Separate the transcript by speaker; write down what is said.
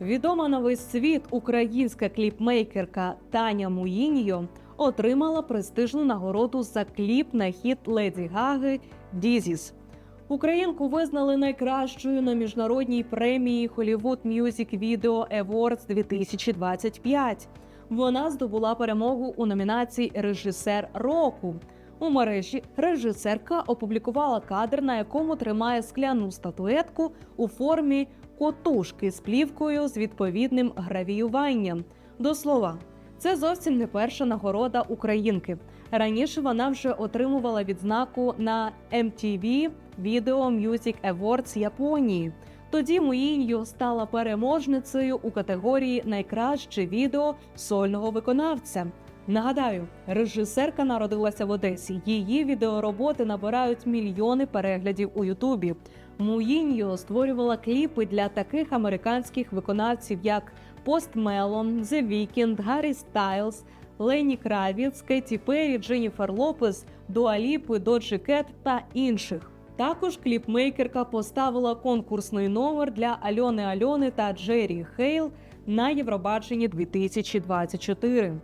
Speaker 1: Відома на весь світ українська кліпмейкерка Таня Муїньо отримала престижну нагороду за кліп на хіт Леді Гаги Дізіс. Українку визнали найкращою на міжнародній премії Hollywood Music Video Awards 2025. Вона здобула перемогу у номінації Режисер року. У мережі режисерка опублікувала кадр, на якому тримає скляну статуетку у формі котушки з плівкою з відповідним гравіюванням. До слова, це зовсім не перша нагорода українки. Раніше вона вже отримувала відзнаку на MTV Video Music Awards Японії. Тоді Муїньо стала переможницею у категорії Найкраще відео сольного виконавця. Нагадаю, режисерка народилася в Одесі. Її відеороботи набирають мільйони переглядів у Ютубі. Муїньо створювала кліпи для таких американських виконавців, як Пост Мелон, The Weeknd, Гаррі Стайлз, Лені Кравіц, Кеті Перрі, Дженніфер Лопес, Дуаліпи, Доджі Кет та інших. Також кліпмейкерка поставила конкурсний номер для Альони Альони та Джері Хейл на Євробаченні 2024.